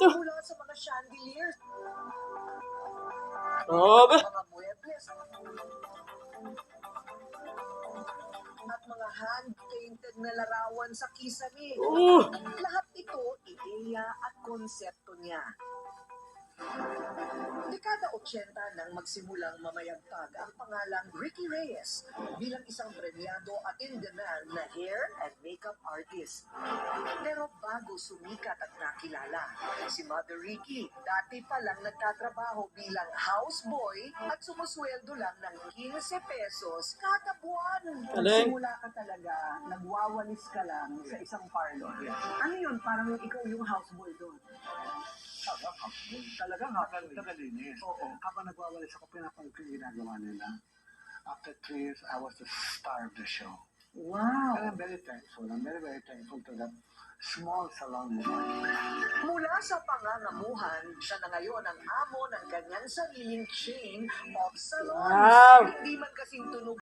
Ito. Mula sa mga chandeliers, Grabe. mga muebles, at mga hand-painted na larawan sa kisame. Oh. Lahat ito, ideya at konsepto niya. Dekada 80 nang magsimulang mamayagpag ang pangalang Ricky Reyes bilang isang premiado at in-demand na hair and makeup artist. Pero bago sumikat at nakilala, si Mother Ricky dati pa lang nagtatrabaho bilang houseboy at sumusweldo lang ng 15 pesos kada buwan. Simula ka talaga, nagwawalis ka lang sa isang parlor. Ano yun? Parang ikaw yung houseboy doon. Talagang houseboy. Tagalinis. Oo. Habang nagwawalis ako, pinapanood ko yung ginagawa nila. After three years, I was the star of the show. Wow. And I'm very thankful. I'm very, very thankful to that small salon Mula sa pangangamuhan, siya na ngayon ang amo ng kanyang sariling chain of salons. Wow. Hindi man kasing tunog